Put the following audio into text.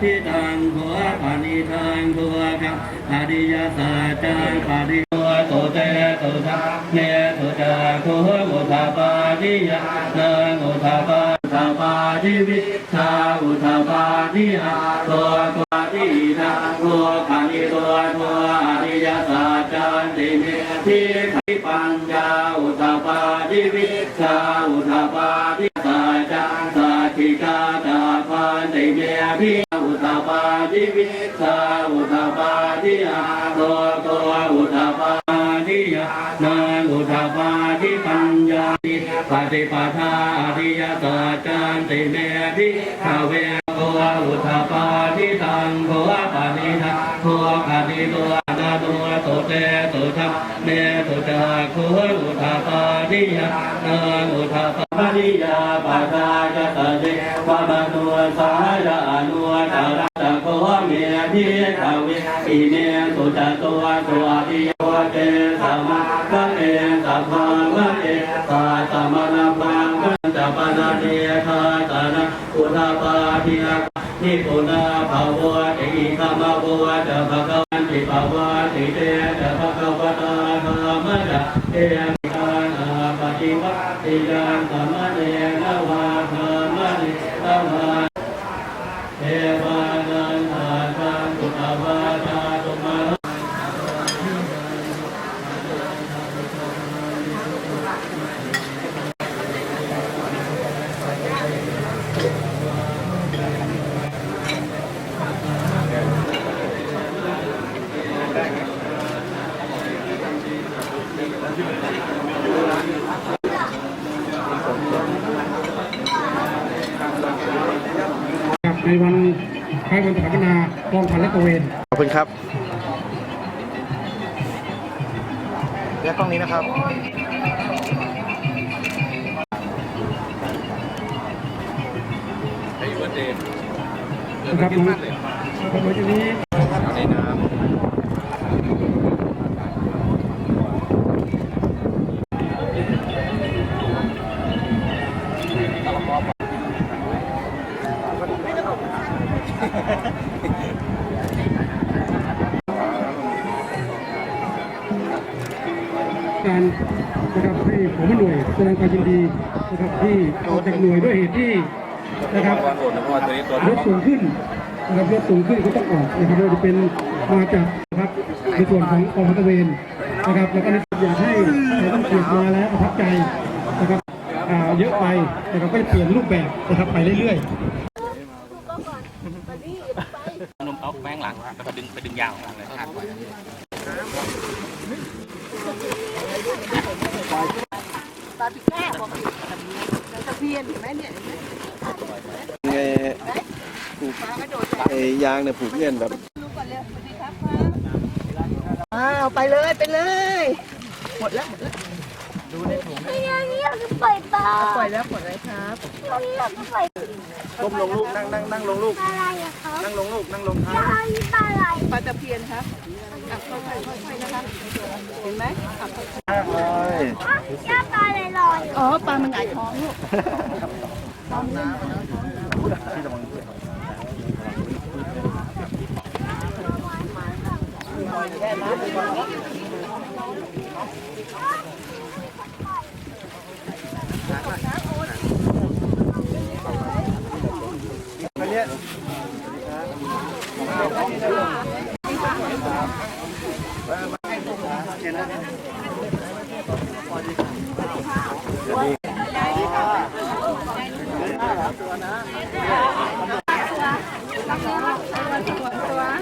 ทิตังโวปานิทังโวกัปปาริยสัจจปาริโยโตเตโตทะเนโตจาโคอุทาปาริยะนังอุทาปาอุทาปาริวิชาอุทาปาริยะโตปาริทังโวปานิโตโทอริยสัจจติเมทิขิปัญญาอุทาปาริวิชาอุทาปาริ อุทาปาริยะโตโตอุทาปาริยะนาอุทาปาริปัญญาติปฏิปทาอริยสัจจันติเมพิขเวโกอุทาปาริตังโกปานิทังโกคาติตัวนาตัวโตเตโตทัพเนโตจาโคอุทาปาริยะนาอุทาปาริยาปาทายตเดวะมะนุสา ตัวตัวปิโยเตสัมมาคะเตสัพพะมะเตสัตมะนะปังกัจจปนะเนคาตานะอุทาปาทิยะนิปุนาภาวะติธรรมะโวจะภะคะวันติภาวะติเตจะภะคะวตาธรรมะจะเตมิกานาปฏิวัติยังธรรมะเนนะวะธรรมะเนนะวะ เทวานันทาทังตุตวาตาตุมา ครับ ในวันคล้ายวันสถาปนากองพันและตระเวน ขอบคุณครับเรียกกล้องนี้นะครับนะครับผมครับวันนี้ การนะครับให้ผมหน่วยแสดงความยินดีนะครับที่ออกจากหน่วยด้วยเหตุที่นะครับรถสูงขึ้นนะครับรถสูงขึ้นก็ต้องออกนะครับเราจะเป็นมาจากนะครับในส่วนของกองพันตเวนนะครับแล้วก็อยากให้ใครต้องเกียรมาแล้วประทับใจนะครับอ่าเยอะไปนะครับก็จะเปลี่ยนรูปแบบนะครับไปเรื่อยๆนมเอาแป้งหลังแล้วก็ดึงไปดึงยาวหลังเลยคาดไว้ ตอนที่แรกบอกแล้ว ตะเพียนเห็นไหมเนี่ยไงผูกไอ้ยางเนี่ยผูกเงียนแบบอ้าวไปเลยไปเลย หมดแล้วหมดแล้วยังอยากจะปล่อยปลาปล่อยแล้วปล่อยเลยครับยังอยากจะปล่อยก้มลงลูกนั่งนั่งนั่งลงลูกอะไรอะครับนั่งลงลูกนั่งลงครับปลาอะไรปลาตะเพียนครับอะค่อยๆค่อยๆนะครับเห็นไหมอะค่อยเปลามันหงายท้องลูกท้องน้ำที่ระวังแค่น้ำอันเนี้ยมา orang tua